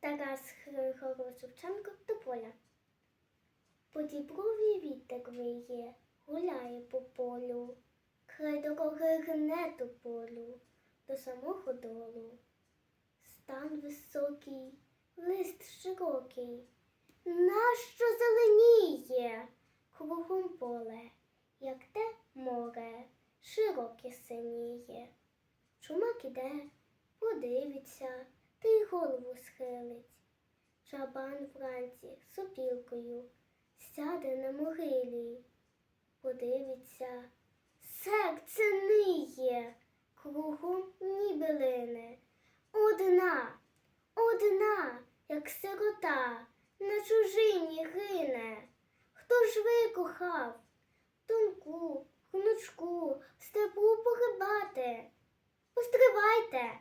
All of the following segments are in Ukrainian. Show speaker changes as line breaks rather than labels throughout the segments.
Тарас Григорович Шевченко Тополя. По діброві вітер виє, гуляє по полю, край дороги гне до полю, до самого долу. Стан високий, лист широкий, нащо зеленіє, кругом поле, як те море, широке синіє. Чумак іде, подивиться, та й голову схилить. Чабан вранці сопілкою сяде на могилі, подивиться, серце ниє, кругом ніби лине. Одна, одна, як сирота, на чужині гине. Хто ж викохав? Тонку, гнучку, в степу погибати. Постривайте,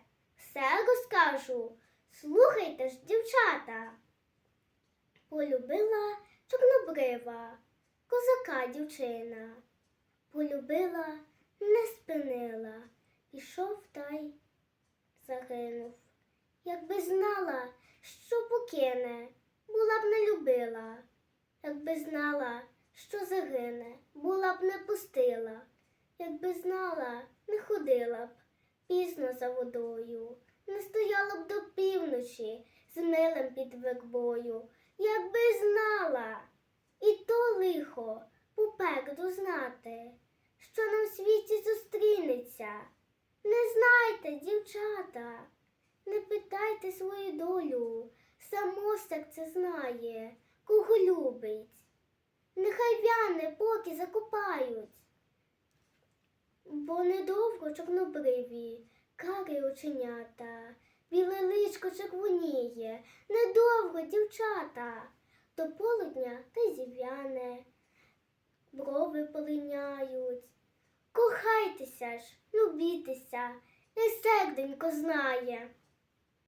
розкажу. Слухайте ж, дівчата. Полюбила чорнобрива, козака дівчина. Полюбила, не спинила, пішов та й загинув. Якби знала, що покине, була б не любила. Якби знала, що загине, була б не пустила. Якби знала, не ходила б пізно за водою, до з милим під вербою. Якби знала, і то лихо попереду знати, що нам в світі зустрінеться. Не знайте, дівчата, не питайте свою долю, само серце знає, кого любить. Нехай вяне, поки закопають. Бо недовго чорнобриві, кари оченята, біле личко червоніє, недовго дівчата, до полудня та зів'яне, брови полиняють. Кохайтеся ж, любітеся, і серденько знає.